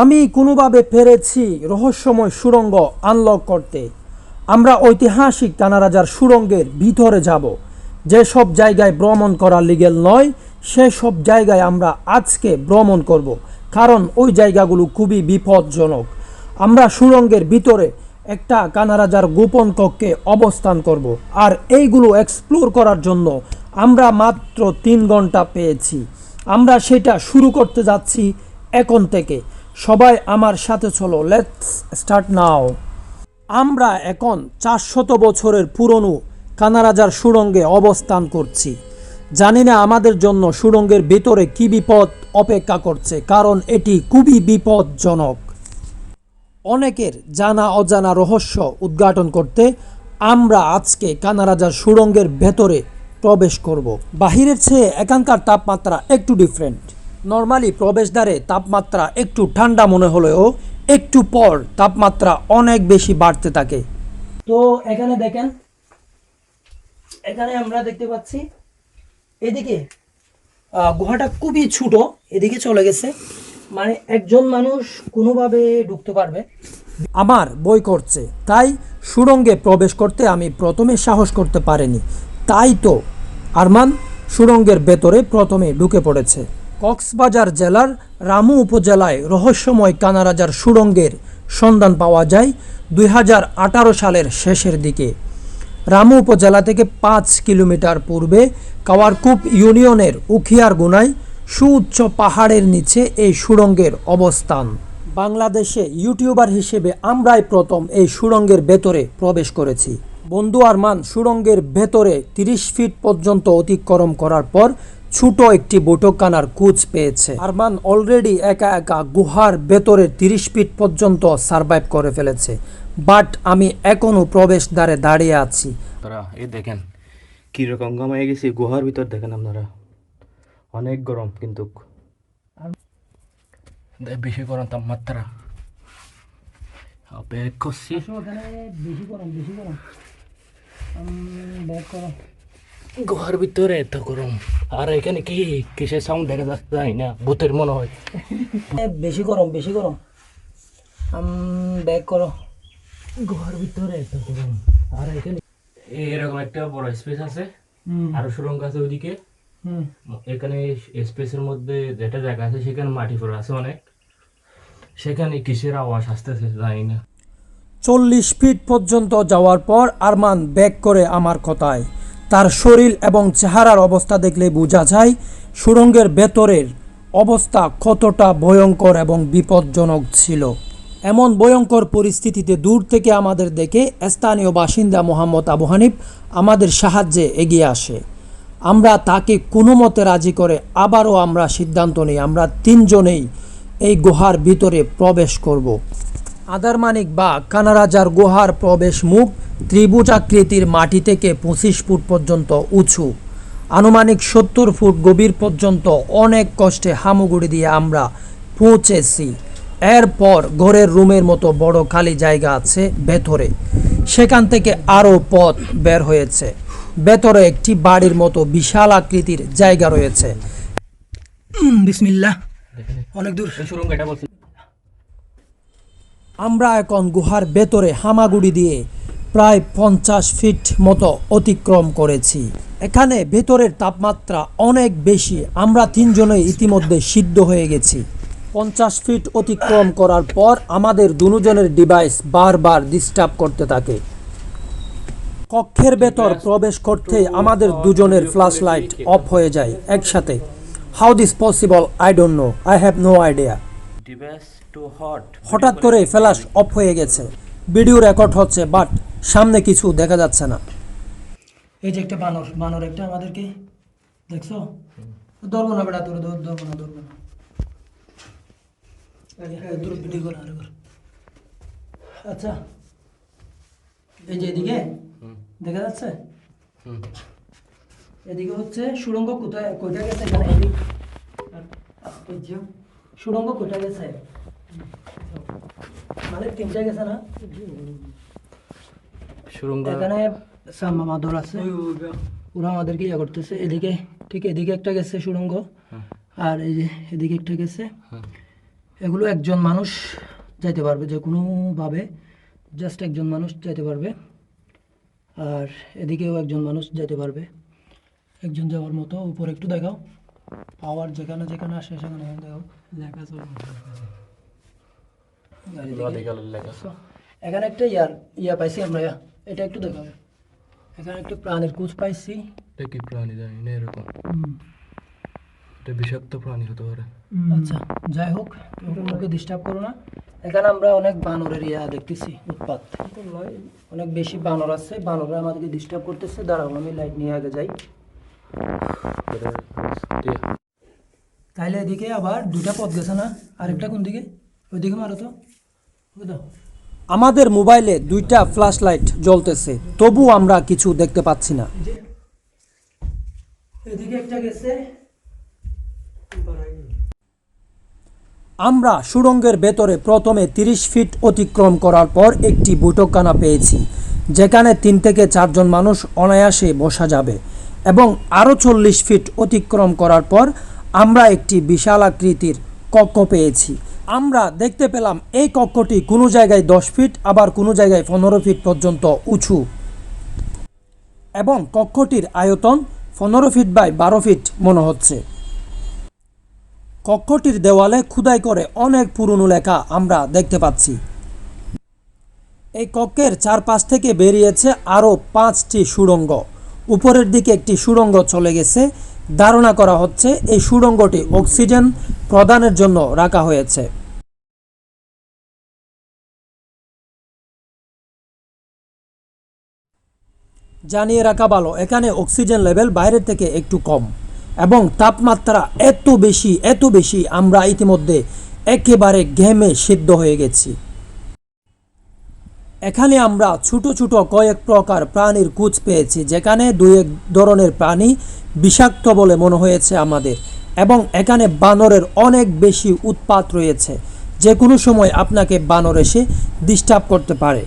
আমি কোনোভাবে পেরেছি রহস্যময় সুড়ঙ্গ আনলক করতে। আমরা ঐতিহাসিক কানারাজার সুড়ঙ্গের ভিতরে যাব। যেসব জায়গায় ভ্রমণ করা লিগেল নয়, সেসব জায়গায় আমরা আজকে ভ্রমণ করব। কারণ ওই জায়গাগুলো খুবই বিপজ্জনক। আমরা সুড়ঙ্গের ভিতরে একটা কানারাজার গোপন কক্ষে অবস্থান করব। আর এইগুলো এক্সপ্লোর করার জন্য আমরা মাত্র তিন ঘণ্টা পেয়েছি। আমরা সেটা শুরু করতে যাচ্ছি এখন থেকে। সবাই আমার সাথে চলো লেটস স্টার্ট নাও আমরা এখন চারশত বছরের পুরনো কানারাজার সুড়ঙ্গে অবস্থান করছি। জানি না আমাদের জন্য সুড়ঙ্গের ভিতরে কি বিপদ অপেক্ষা করছে, কারণ এটি খুবই বিপদজনক অনেকের জানা অজানা রহস্য উদ্ঘাটন করতে আমরা আজকে কানারাজার সুড়ঙ্গের ভেতরে প্রবেশ করব। বাহিরের চেয়ে এখানকার তাপমাত্রা একটু ডিফারেন্ট নর্মালি প্রবেশদ্বারে তাপমাত্রা একটু ঠান্ডা মনে হলেও একটু পর তাপমাত্রা অনেক বেশি বাড়তে থাকে। তো এখানে দেখেন, এখানে আমরা দেখতে পাচ্ছি, এদিকে গুহাটা খুবই ছোট, এদিকে চলে গেছে। মানে একজন মানুষ কোনোভাবে ঢুকতে পারবে। আমার বই করছে, তাই সুড়ঙ্গে প্রবেশ করতে আমি প্রথমে সাহস করতে পারিনি। তাই তো, আরমান সুড়ঙ্গের ভেতরে প্রথমে ঢুকে পড়েছে। কক্সবাজার জেলার রামু উপজেলায় রহস্যময় কানারাজার সুড়ঙ্গের সন্ধান পাওয়া যায় দুই হাজার আঠারো সালের শেষের দিকে। রামু উপজেলা থেকে পাঁচ কিলোমিটার পূর্বে কাওয়ারকুপ ইউনিয়নের উখিয়ার গুনায় সুউচ্চ পাহাড়ের নিচে এই সুড়ঙ্গের অবস্থান। বাংলাদেশে ইউটিউবার হিসেবে আমরাই প্রথম এই সুড়ঙ্গের ভেতরে প্রবেশ করেছি। বন্ধু আরমান সুড়ঙ্গের ভেতরে তিরিশ ফিট পর্যন্ত অতিক্রম করার পর ছোট একটি বৈঠকখানার কুচ পেয়েছে। আরমান অলরেডি একা একা গুহার ভেতরে তিরিশ ফিট পর্যন্ত সার্ভাইভ করে ফেলেছে। বাট আমি এখনও প্রবেশদ্বারে দাঁড়িয়ে আছি। আপনারা এই দেখেন কীরকম গমায় গেছি গুহার ভিতর দেখেন আপনারা। অনেক গরম কিন্তু। বেশি গরম তাপমাত্রা। ব্যাগ করছি। বেশি গরম বেশি গরম। করো। গুহার ভিতরে এত গরম। আর এখানে কি কিসের সাউন্ড দেখা যাচ্ছে জানি না ভূতের মনে হয়। বেশি গরম বেশি গরম। ব্যাক করো। গুহার ভিতরে এত গরম। আর এখানে এরকম একটা বড় স্পেস আছে। আরও সুরঙ্গ আছে ওইদিকে। এখানে স্পেসের মধ্যে যেটা জায়গা আছে সেখানে মাটি পড়ে আছে অনেক। সেখানে কিসের আওয়াজ আসতেছে জানি না। চল্লিশ ফিট পর্যন্ত যাওয়ার পর আরমান ব্যাক করে আমার কথায় তার শরীর এবং চেহারার অবস্থা দেখলে বোঝা যায় সুড়ঙ্গের ভেতরের অবস্থা কতটা ভয়ঙ্কর এবং বিপজ্জনক ছিল। এমন ভয়ঙ্কর পরিস্থিতিতে দূর থেকে আমাদের দেখে স্থানীয় বাসিন্দা মোহাম্মদ আবু হানিফ আমাদের সাহায্যে এগিয়ে আসে। আমরা তাকে কোনো মতে রাজি করে আবারও আমরা সিদ্ধান্ত নিই, আমরা তিনজনেই এই গুহার ভিতরে প্রবেশ করব। আদারমানিক বা কানারাজার গুহার প্রবেশ মুখ ত্রিভুজ আকৃতির মাটি থেকে পঁচিশ ফুট পর্যন্ত উঁচু। আনুমানিক সত্তর ফুট গভীর পর্যন্ত অনেক কষ্টে হামুগুড়ি দিয়ে আমরা পৌঁছেছি। এরপর ঘরের রুমের মতো বড় খালি জায়গা আছে ভেতরে। সেখান থেকে আরও পথ বের হয়েছে। ভেতরে একটি বাড়ির মতো বিশাল আকৃতির জায়গা রয়েছে। বিসমিল্লাহ। অনেক দূর। আমরা এখন গুহার ভেতরে হামাগুড়ি দিয়ে প্রায় পঞ্চাশ ফিট মতো অতিক্রম করেছি। এখানে ভেতরের তাপমাত্রা অনেক বেশি। আমরা তিনজনে ইতিমধ্যে সিদ্ধ হয়ে গেছি। পঞ্চাশ ফিট অতিক্রম করার পর আমাদের দুজনের ডিভাইস বারবার ডিস্টার্ব করতে থাকে। কক্ষের ভেতর প্রবেশ করতে আমাদের দুজনের ফ্ল্যাশ লাইট অফ হয়ে যায় একসাথে। How this possible? I don't know. I have no idea. হঠাৎ করে ফ্ল্যাশ অফ হয়ে গেছে। ভিডিও রেকর্ড হচ্ছে বাট সামনে কিছু দেখা যাচ্ছে না। এই যে একটা বানর বানর একটা আমাদেরকে, দেখছ? ধরবো না বেটা তোর ধর- ধরবো না, ধরবো। আচ্ছা। এই যে এদিকে, দেখা যাচ্ছে? এদিকে হচ্ছে সুড়ঙ্গ কোথায় কোথায় গেছে এখানে? এদিক সুড়ঙ্গ কোথায় গেছে? মানে তিনটা গেছে না? সুরঙ্গ এখানে সাম্মা মাদুর আছে। ওরা আমাদেরকে ইয়ে করতেছে। এদিকে ঠিক এদিকে একটা গেছে সুড়ঙ্গ আর এই যে এদিকে একটা গেছে। এগুলো একজন মানুষ যাইতে পারবে যে কোনোভাবে জাস্ট একজন মানুষ যাইতে পারবে। আর এদিকেও একজন মানুষ যেতে পারবে। একজন যাওয়ার মতো উপরে একটু দেখাও। পাওয়ার যেখানে যেখানে আসে সেখানে দেখাও। লেখা এখানে একটা ইয়ার ইয়া পাইছি আমরা। এটা একটু দেখাবে। এখানে একটা প্রাণীর কুচ পাইছি। এটা কি প্রাণী জানি না এরকম। হুম। এটা বিষাক্ত প্রাণী হতে পারে। আচ্ছা যাই হোক ওকে ডিস্টার্ব করো না। এখানে আমরা অনেক বানরের ইয়া দেখতেছি উৎপাত। অনেক বেশি বানর আছে বানররা আমাদেরকে ডিস্টার্ব করতেছে। দাঁড়াও আমি লাইট নিয়ে আগে যাই। তাইলে এদিকে আবার দুটা পথ গেছে না? আরেকটা কোন দিকে ওইদিকে মারো তো। দাও। আমাদের মোবাইলে দুইটা ফ্ল্যাশ লাইট জ্বলতেছে তবু আমরা কিছু দেখতে পাচ্ছি না। আমরা সুড়ঙ্গের ভেতরে প্রথমে 30 ফিট অতিক্রম করার পর একটি বৈঠকখানা পেয়েছি যেখানে তিন থেকে চারজন মানুষ অনায়াসে বসা যাবে এবং আরও চল্লিশ ফিট অতিক্রম করার পর আমরা একটি বিশাল আকৃতির কক্ষ পেয়েছি। আমরা দেখতে পেলাম এই কক্ষটি কোনো জায়গায় দশ ফিট, আবার কোনো জায়গায় পনেরো ফিট পর্যন্ত উঁচু। এবং কক্ষটির আয়তন পনেরো ফিট বাই বারো ফিট মনে হচ্ছে। কক্ষটির দেওয়ালে খুদাই করে অনেক পুরনো লেখা আমরা দেখতে পাচ্ছি। এই কক্ষের চারপাশ থেকে বেরিয়েছে আরও পাঁচটি সুড়ঙ্গ। উপরের দিকে একটি সুড়ঙ্গ চলে গেছে ধারণা করা হচ্ছে এই সুড়ঙ্গটি অক্সিজেন প্রদানের জন্য রাখা হয়েছে। জানিয়ে রাখা ভালো, এখানে অক্সিজেন লেভেল বাইরের থেকে একটু কম এবং তাপমাত্রা এত বেশি এত বেশি, আমরা ইতিমধ্যে একেবারে ঘেমে সিদ্ধ হয়ে গেছি। এখানে আমরা ছোট ছোট কয়েক প্রকার প্রাণীর কুচ পেয়েছি, যেখানে দুই এক ধরনের প্রাণী বিষাক্ত বলে মনে হয়েছে আমাদের, এবং এখানে বানরের অনেক বেশি উৎপাত রয়েছে, যে কোনো সময় আপনাকে বানর এসে ডিস্টার্ব করতে পারে।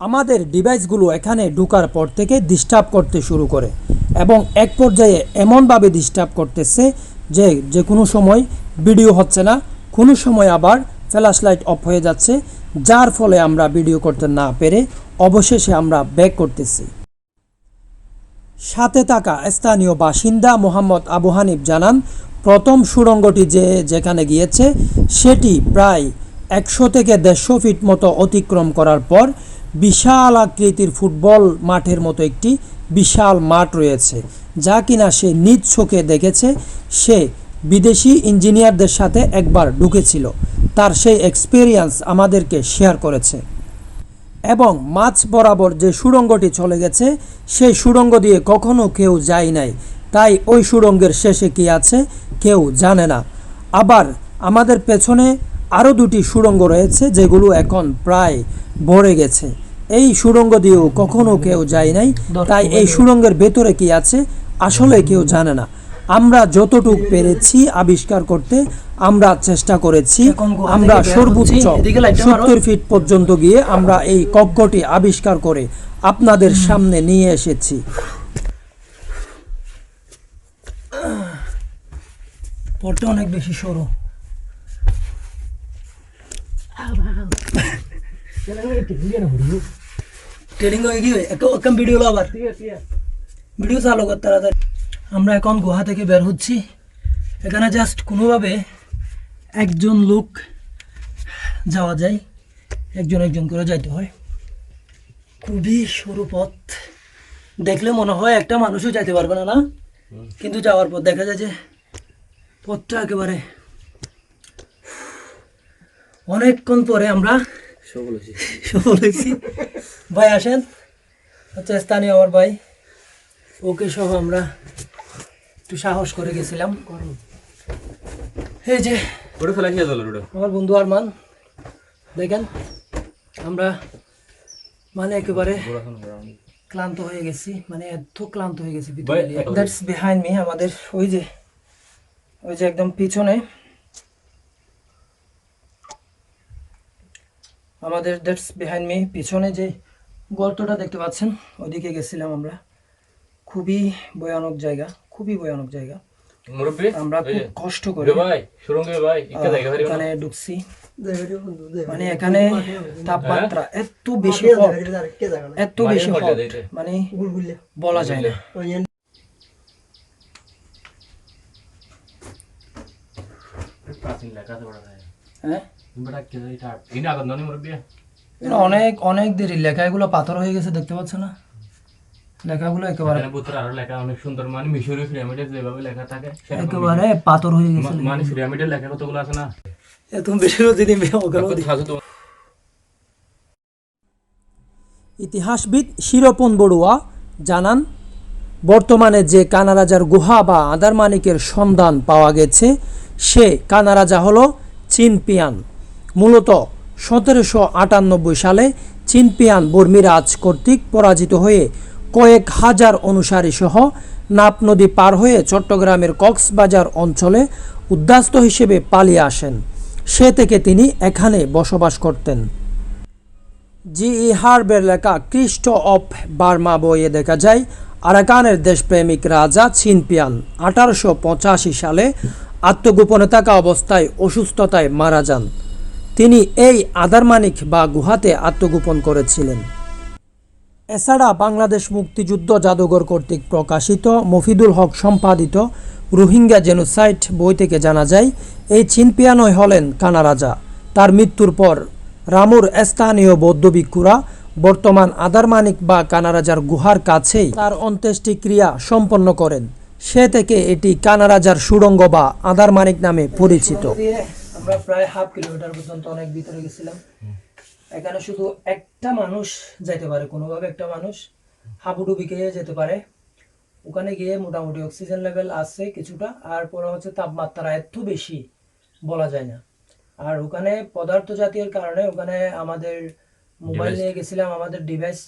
আমাদের ডিভাইসগুলো এখানে ঢুকার পর থেকে ডিস্টার্ব করতে শুরু করে, এবং এক পর্যায়ে এমনভাবে ডিস্টার্ব করতেছে যে যে কোনো সময় ভিডিও হচ্ছে না, কোনো সময় আবার ফ্ল্যাশ লাইট অফ হয়ে যাচ্ছে যার ফলে আমরা ভিডিও করতে না পেরে অবশেষে আমরা ব্যাক করতেছি। সাথে থাকা স্থানীয় বাসিন্দা মোহাম্মদ আবু হানিফ জানান, প্রথম সুড়ঙ্গটি যে যেখানে গিয়েছে, সেটি প্রায় একশো থেকে দেড়শো ফিট মতো অতিক্রম করার পর বিশাল আকৃতির ফুটবল মাঠের মতো একটি বিশাল মাঠ রয়েছে, যা কিনা সে নিজ চোখে দেখেছে, সে বিদেশি ইঞ্জিনিয়ারদের সাথে একবার ঢুকেছিল। তার সেই এক্সপিরিয়েন্স আমাদেরকে শেয়ার করেছে। এবং মাছ বরাবর যে সুড়ঙ্গটি চলে গেছে সেই সুড়ঙ্গ দিয়ে কখনো কেউ যায় নাই। তাই ওই সুড়ঙ্গের শেষে কি আছে কেউ জানে না। আবার আমাদের পেছনে আরও দুটি সুড়ঙ্গ রয়েছে যেগুলো এখন প্রায় ভরে গেছে। এই সুড়ঙ্গ দিয়েও কখনো কেউ যায় নাই। তাই এই সুড়ঙ্গের ভেতরে কি আছে আসলে কেউ জানে না। আমরা যতটুক পেরেছি আবিষ্কার করতে আমরা চেষ্টা করেছি। আমরা সর্বোচ্চ সত্তর ফিট পর্যন্ত গিয়ে আমরা এই কক্ষটি আবিষ্কার করে আপনাদের সামনে নিয়ে এসেছি। পথটা অনেক বেশি সরু। ট্রেনিং হয়ে গিয়ে একদম ভিডিও আবার। ভিডিও চালু কর তাড়াতাড়ি। আমরা এখন গুহা থেকে বের হচ্ছি। এখানে জাস্ট কোনোভাবে একজন লোক যাওয়া যায় একজন একজন করে যাইতে হয়। খুবই সরু পথ। দেখলে মনে হয় একটা মানুষও যাইতে পারবে না না? কিন্তু যাওয়ার পর দেখা যায় যে পথটা একেবারে অনেকক্ষণ পরে আমরা সফল হয়েছি ভাই আসেন। হচ্ছে স্থানীয় আমার ভাই ওকে সহ আমরা একটু সাহস করে গেছিলাম। এই যে আমার বন্ধু আরমান দেখেন আমরা মানে একেবারে ক্লান্ত হয়ে গেছি মানে এত ক্লান্ত হয়ে গেছি দ্যাটস বিহাইন্ড মি আমাদের ওই যে ওই যে একদম পিছনে। আমাদের দ্যাটস বিহাইন্ড মি পিছনে যে গর্তটা দেখতে পাচ্ছেন ওইদিকে গেছিলাম আমরা। খুবই ভয়ানক জায়গা। খুবই ভয়ানক জায়গা। আমরা খুব কষ্ট করে এখানে ঢুকছি। মানে এখানে তাপমাত্রা এত বেশি এত বেশি। মানে বলা যায় না। হ্যাঁ? অনেক অনেক দেরি লেখা এগুলো পাথর হয়ে গেছে দেখতে পাচ্ছ না? লেখাগুলো একেবারে এখানে পুত্র আরও লেখা অনেক সুন্দর। মানে মিশরি পিরামিডে যেভাবে লেখা থাকে একেবারে পাথর হয়ে গেছে মানে পিরামিডের লেখা কতগুলো আছে না? তুমি বেশি ইতিহাসবিদ শিরোপন বড়ুয়া জানান বর্তমানে যে কানারাজার গুহা বা আদারমানিকের সন্ধান পাওয়া গেছে সে কানারাজা হল চিনপিয়ান। মূলত সতেরোশো আটানব্বই সালে চিনপিয়ান বর্মিরাজ কর্তৃক পরাজিত হয়ে কয়েক হাজার অনুসারী সহ নাপ নদী পার হয়ে চট্টগ্রামের কক্সবাজার অঞ্চলে উদ্বাস্ত হিসেবে পালিয়ে আসেন। সে থেকে তিনি এখানে বসবাস করতেন। জি ই হার্বের লেখা ক্রিস্ট অফ বার্মা বইয়ে দেখা যায়, আরাকানের দেশপ্রেমিক রাজা ছিনপিয়ান আঠারোশো পঁচাশি সালে আত্মগোপনে থাকা অবস্থায় অসুস্থতায় মারা যান। তিনি এই আদারমানিক বা গুহাতে আত্মগোপন করেছিলেন। এছাড়া বাংলাদেশ মুক্তিযুদ্ধ জাদুঘর কর্তৃক প্রকাশিত মফিদুল হক সম্পাদিত রোহিঙ্গা জেনোসাইট বই থেকে জানা যায়, এই চিনপিয়ানই হলেন কানা রাজা। তার মৃত্যুর পর রামুর স্থানীয় বৌদ্ধ ভিক্ষুরা বর্তমান আদারমানিক বা কানারাজার গুহার কাছেই তার অন্ত্যেষ্টিক্রিয়া সম্পন্ন করেন। সে থেকে এটি কানারাজার সুড়ঙ্গ বা আদারমানিক নামে পরিচিত। আমরা প্রায় হাফ কিলোমিটার পর্যন্ত অনেক ভিতরে গেছিলাম। এখানে শুধু একটা মানুষ যাইতে পারে কোনোভাবে একটা মানুষ? হাবুডুবি খেয়ে যেতে পারে? ওখানে গিয়ে মোটামুটি অক্সিজেন লেভেল আছে কিছুটা আর পরে হচ্ছে তাপমাত্রা এত বেশি বলা যায় না। আর ওখানে পদার্থ জাতীয় কারণে ওখানে আমাদের মোবাইল নিয়ে গেছিলাম আমাদের ডিভাইস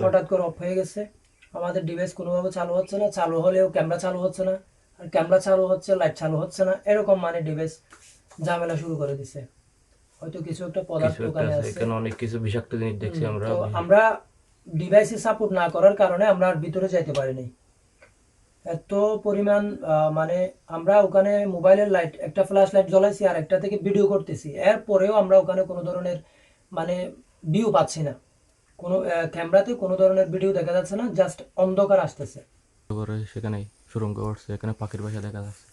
হঠাৎ করে অফ হয়ে গেছে। আমাদের ডিভাইস কোনোভাবে চালু হচ্ছে না চালু হলেও ক্যামেরা চালু হচ্ছে না। আর ক্যামেরা চালু হচ্ছে লাইট চালু হচ্ছে না এরকম মানে ডিভাইস ঝামেলা শুরু করে দিছে। হয়তো কিছু একটা পদার্থ ওখানে আছে আছে। এখানে অনেক কিছু বিষাক্ত জিনিস দেখছি আমরা আমরা ডিভাইসে সাপোর্ট না করার কারণে আমরা আর ভিতরে যাইতে পারিনি এত পরিমাণ মানে আমরা ওখানে মোবাইলের লাইট একটা ফ্ল্যাশ লাইট জ্বলাইছি আর একটা থেকে ভিডিও করতেছি। এরপরেও আমরা ওখানে কোনো ধরনের মানে ভিউ পাচ্ছি না। কোনো ক্যামেরাতে কোনো ধরনের ভিডিও দেখা যাচ্ছে না জাস্ট অন্ধকার আসতেছে। সেখানে সুরঙ্গ উঠছে এখানে পাখির বাসা দেখা যাচ্ছে।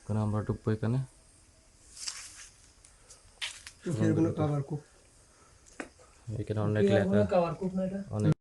এখানে আমরা ঢুকবো এখানে? এখানে অনেক লেখা। কাওয়ার কুপ না এটা? অনেক